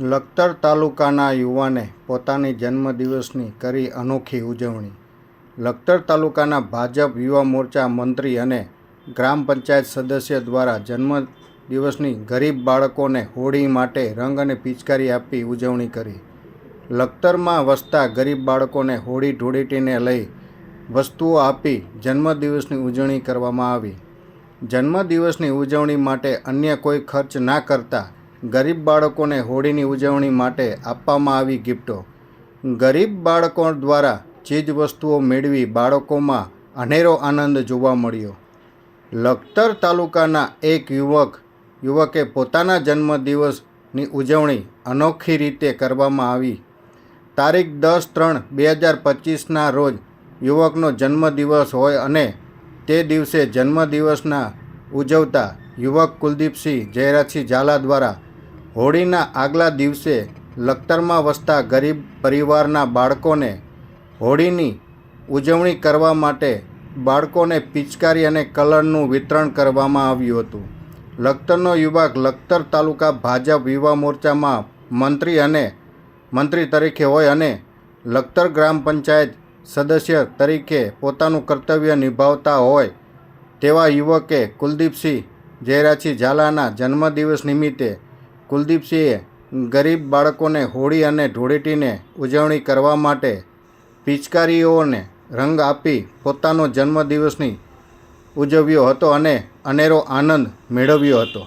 લખતર તાલુકાના યુવાને પોતાની જન્મદિવસની કરી અનોખી ઉજવણી. લખતર તાલુકાના ભાજપ યુવા મોરચા મંત્રી અને ગ્રામ પંચાયત સદસ્ય દ્વારા જન્મદિવસની ગરીબ બાળકોને હોળી માટે રંગ અને પિચકારી આપી ઉજવણી કરી. લખતરમાં વસતા ગરીબ બાળકોને હોળી ઢોળીટીને લઈ વસ્તુઓ આપી જન્મદિવસની ઉજવણી કરવામાં આવી. જન્મદિવસની ઉજવણી માટે અન્ય કોઈ ખર્ચ ના કરતા ગરીબ બાળકોને હોળીની ઉજવણી માટે આપવામાં આવી ગિફ્ટો. ગરીબ બાળકો દ્વારા ચીજ વસ્તુઓ મેળવી બાળકોમાં અનેરો આનંદ જોવા મળ્યો. લખતર તાલુકાના એક યુવક, યુવકે પોતાના જન્મદિવસની ઉજવણી અનોખી રીતે કરવામાં આવી. તારીખ દસ ત્રણ બે હજાર પચીસના રોજ યુવકનો જન્મદિવસ હોય અને તે દિવસે જન્મદિવસના ઉજવતા યુવક કુલદીપસિંહ જયરાજસિંહ ઝાલા દ્વારા હોળીના આગલા દિવસે લખતરમાં વસતા ગરીબ પરિવારના બાળકોને હોળીની ઉજવણી કરવા માટે બાળકોને પિચકારી અને કલરનું વિતરણ કરવામાં આવ્યું હતું. લખતરનો યુવક લખતર તાલુકા ભાજપ યુવા મોરચામાં મંત્રી અને મંત્રી તરીકે હોય અને લખતર ગ્રામ પંચાયત સદસ્ય તરીકે પોતાનું કર્તવ્ય નિભાવતા હોય તેવા યુવકે કુલદીપસિંહ જયરાજસિંહ ઝાલાના જન્મદિવસ નિમિત્તે કુલદીપસિંહે ગરીબ બાળકોને હોળી અને ધૂળેટીને ઉજવણી કરવા માટે પિચકારીઓને રંગ આપી પોતાનો જન્મદિવસની ઉજવ્યો હતો અને અનેરો આનંદ મેળવ્યો હતો.